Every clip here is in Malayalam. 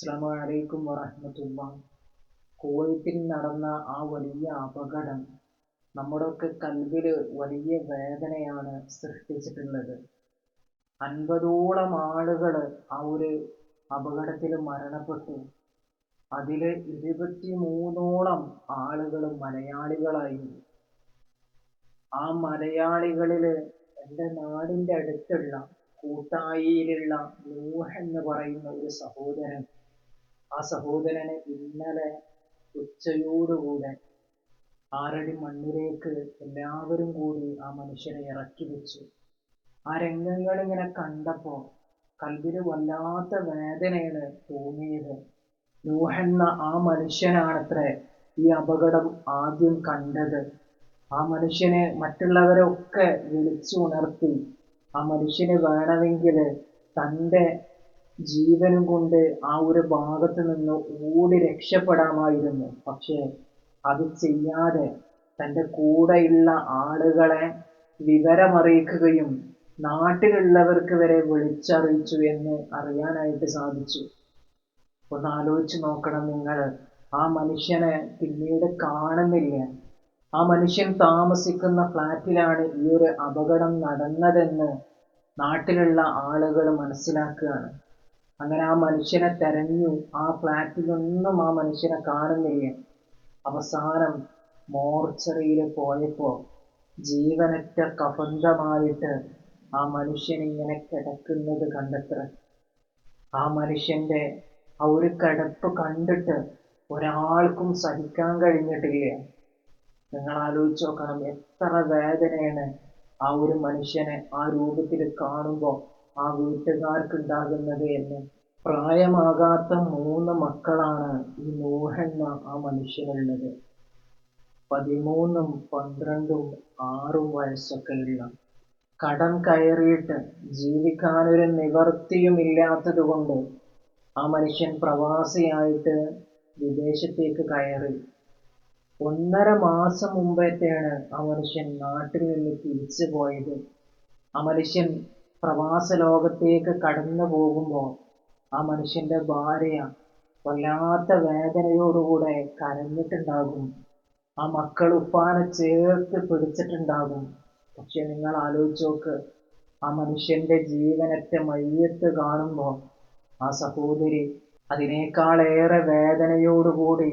അസ്സാം വലൈക്കും വറഹമത്തുള്ള. കുവൈത്തിൽ നടന്ന ആ വലിയ അപകടം നമ്മുടെയൊക്കെ കൽവിൽ വലിയ വേദനയാണ് സൃഷ്ടിച്ചിട്ടുള്ളത്. അൻപതോളം ആളുകൾ ആ ഒരു അപകടത്തിൽ മരണപ്പെട്ടു. അതിൽ ഇരുപത്തി മൂന്നോളം ആളുകൾ മലയാളികളായിരുന്നു ആ മലയാളികളിൽ എന്റെ നാടിന്റെ അടുത്തുള്ള കൂട്ടായിയിലുള്ള നൂഹ് എന്ന് പറയുന്ന ഒരു സഹോദരൻ ആ സഹോദരനെ ഇന്നലെ ഉച്ചയോടുകൂടെ ആറടി മണ്ണിലേക്ക് എല്ലാവരും കൂടി ആ മനുഷ്യനെ ഇറക്കി വെച്ചു. ആ രംഗങ്ങൾ ഇങ്ങനെ കണ്ടപ്പോൾ കൽവിന് വല്ലാത്ത വേദനയാണ് തോന്നിയത്. നൂഹെന്ന ആ മനുഷ്യനാണത്രേ ഈ അപകടം ആദ്യം കണ്ടത്. ആ മനുഷ്യനെ മറ്റുള്ളവരൊക്കെ വിളിച്ചുണർത്തി ആ മനുഷ്യന് വേണമെങ്കിൽ തന്റെ ജീവനും കൊണ്ട് ആ ഒരു ഭാഗത്ത് നിന്ന് ഓടി രക്ഷപ്പെടാമായിരുന്നു. പക്ഷേ അത് ചെയ്യാതെ തന്റെ കൂടെയുള്ള ആളുകളെ വിവരമറിയിക്കുകയും നാട്ടിലുള്ളവർക്ക് വരെ വിളിച്ചറിയിച്ചു എന്ന് അറിയാനായിട്ട് സാധിച്ചു. ഒന്ന് ആലോചിച്ച് നോക്കണം നിങ്ങൾ. ആ മനുഷ്യനെ പിന്നീട് കാണുന്നില്ല. ആ മനുഷ്യൻ താമസിക്കുന്ന ഫ്ലാറ്റിലാണ് ഈ ഒരു അപകടം നടന്നതെന്ന് നാട്ടിലുള്ള ആളുകൾ മനസ്സിലാക്കുകയാണ്. അങ്ങനെ ആ മനുഷ്യനെ തെരഞ്ഞു ആ ഫ്ലാറ്റിലൊന്നും ആ മനുഷ്യനെ കാണുന്നില്ല. അവസാനം മോർച്ചറിയിൽ പോയപ്പോൾ ജീവനറ്റ കബന്ധമായിട്ട് ആ മനുഷ്യൻ ഇങ്ങനെ കിടക്കുന്നത് കണ്ടത്ര. ആ മനുഷ്യന്റെ ആ ഒരു കിടപ്പ് കണ്ടിട്ട് ഒരാൾക്കും സഹിക്കാൻ കഴിഞ്ഞിട്ടില്ല. നിങ്ങൾ ആലോചിച്ച് നോക്കണം എത്ര വേദനയാണ് ആ ഒരു മനുഷ്യനെ ആ രൂപത്തിൽ കാണുമ്പോൾ ആ വീട്ടുകാർക്ക് ഉണ്ടാകുന്നത് എന്ന്. പ്രായമാകാത്ത മൂന്ന് മക്കളാണ് ഈ നൂഹെന്ന ആ മനുഷ്യനുള്ളത്. പതിമൂന്നും പന്ത്രണ്ടും ആറും വയസ്സൊക്കെ ഉള്ള കടം കയറിയിട്ട് ജീവിക്കാനൊരു നിവർത്തിയും ഇല്ലാത്തത് കൊണ്ട് ആ മനുഷ്യൻ പ്രവാസിയായിട്ട് വിദേശത്തേക്ക് കയറി. ഒന്നര മാസം മുമ്പേത്തെയാണ് ആ മനുഷ്യൻ നാട്ടിൽ നിന്ന് തിരിച്ചു പോയത് ആ മനുഷ്യൻ പ്രവാസ ലോകത്തേക്ക് കടന്നു പോകുമ്പോൾ ആ മനുഷ്യന്റെ ഭാര്യ വല്ലാത്ത വേദനയോടുകൂടെ കരഞ്ഞിട്ടുണ്ടാകും. ആ മക്കൾ ഉപ്പാനെ ചേർത്ത് പിടിച്ചിട്ടുണ്ടാകും. പക്ഷെ നിങ്ങൾ ആലോചിച്ച് നോക്ക് ആ മനുഷ്യന്റെ ജീവനറ്റ മയ്യത്ത് കാണുമ്പോൾ ആ സഹോദരി അതിനേക്കാളേറെ വേദനയോടുകൂടി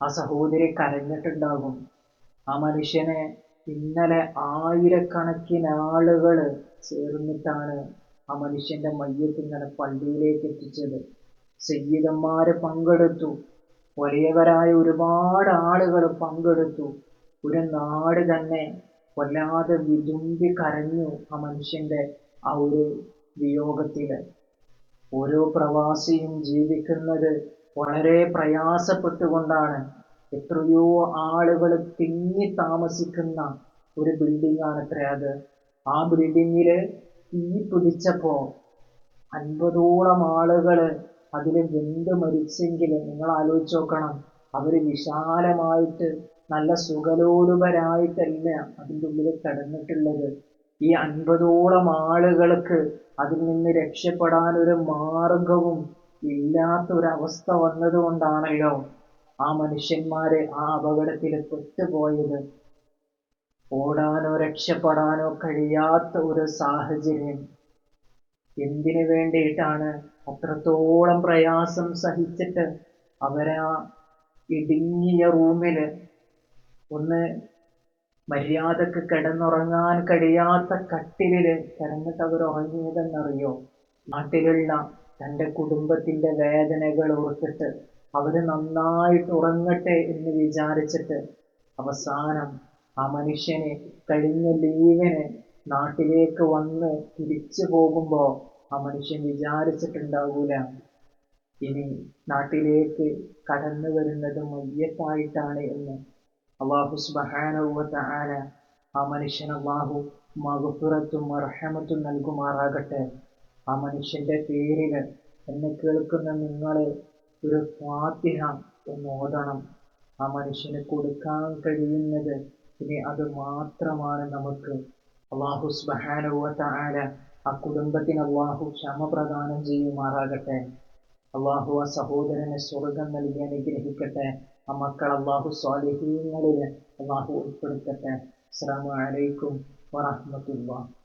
ആ സഹോദരി കരഞ്ഞിട്ടുണ്ടാകും. ആ മനുഷ്യനെ ഇന്നലെ ആയിരക്കണക്കിന് ആളുകൾ ചേർന്നിട്ടാണ് ആ മനുഷ്യന്റെ മയ്യത്ത് ഇന്നലെ പള്ളിയിലേക്ക് എത്തിച്ചത്. സയ്യിദന്മാര് പങ്കെടുത്തു. വലിയവരായ ഒരുപാട് ആളുകൾ പങ്കെടുത്തു. ഒരു നാട് തന്നെ വല്ലാതെ വിതുമ്പി കരഞ്ഞു ആ മനുഷ്യന്റെ ആ ഒരു വിയോഗത്തിൽ. ഓരോ പ്രവാസിയും ജീവിക്കുന്നത് വളരെ പ്രയാസപ്പെട്ടുകൊണ്ടാണ്. എത്രയോ ആളുകൾ തിങ്ങി താമസിക്കുന്ന ഒരു ബിൽഡിംഗ് ആണ് അത്ര അത്. ആ ബിൽഡിങ്ങിൽ തീ പിടിച്ചപ്പോ അൻപതോളം ആളുകൾ അതിൽ വെന്ത് മരിച്ചെങ്കിൽ നിങ്ങൾ ആലോചിച്ച് നോക്കണം. അവർ വിശാലമായിട്ട് നല്ല സുഖലോലുപരായിട്ടല്ല അതിന്റെ ഉള്ളിൽ കിടന്നിട്ടുള്ളത്. ഈ അൻപതോളം ആളുകൾക്ക് അതിൽ നിന്ന് രക്ഷപ്പെടാൻ ഒരു മാർഗവും ഇല്ലാത്ത ഒരവസ്ഥ വന്നതുകൊണ്ടാണല്ലോ ആ മനുഷ്യന്മാര് ആ അപകടത്തിൽ പെട്ടുപോയത് ഓടാനോ രക്ഷപ്പെടാനോ കഴിയാത്ത ഒരു സാഹചര്യം. എന്തിനു വേണ്ടിയിട്ടാണ് അത്രത്തോളം പ്രയാസം സഹിച്ചിട്ട് അവരാ ഇടുങ്ങിയ റൂമിൽ ഒന്ന് മര്യാദയ്ക്ക് കിടന്നുറങ്ങാൻ കഴിയാത്ത കട്ടിലിൽ കിടന്നിട്ട് അവർ ഉറങ്ങിയതെന്നറിയോ? നാട്ടിലുള്ള തന്റെ കുടുംബത്തിന്റെ വേദനകൾ ഓർത്തിട്ട് അവർ നന്നായിട്ട് ഉറങ്ങട്ടെ എന്ന് വിചാരിച്ചിട്ട് അവസാനം ആ മനുഷ്യനെ കഴിഞ്ഞ ലീവിന് നാട്ടിലേക്ക് വന്ന് തിരിച്ചു പോകുമ്പോ ആ മനുഷ്യൻ വിചാരിച്ചിട്ടുണ്ടാവൂല. ഇനി നാട്ടിലേക്ക് കടന്നു വരുന്നത് മയ്യത്തായിട്ടാണ് എന്ന് അള്ളാഹു സുബഹാനുവത്ത ആ മനുഷ്യൻ അള്ളാഹു മകുപ്പുറത്തും അർഹമത്തും നൽകുമാറാകട്ടെ. ആ മനുഷ്യന്റെ പേരിൽ എന്നെ കേൾക്കുന്ന നിങ്ങൾ ഒരു ഫാത്തിഹ എന്ന് ഓതണം. ആ മനുഷ്യന് കൊടുക്കാൻ കഴിയുന്നത് ഇനി അത് മാത്രമാണ് നമുക്ക്. അള്ളാഹു സുബഹാനുവത്ത ആല ആ കുടുംബത്തിന് അള്ളാഹു ക്ഷമ പ്രദാനം ചെയ്യുമാറാകട്ടെ. അള്ളാഹു ആ സഹോദരന് സ്വർഗം നൽകി അനുഗ്രഹിക്കട്ടെ. ആ മക്കൾ അള്ളാഹു സ്വാലിഹീങ്ങളിൽ അള്ളാഹു ഉൾപ്പെടുത്തട്ടെ. അസ്സാം വലൈക്കും വറഹമത്തുള്ള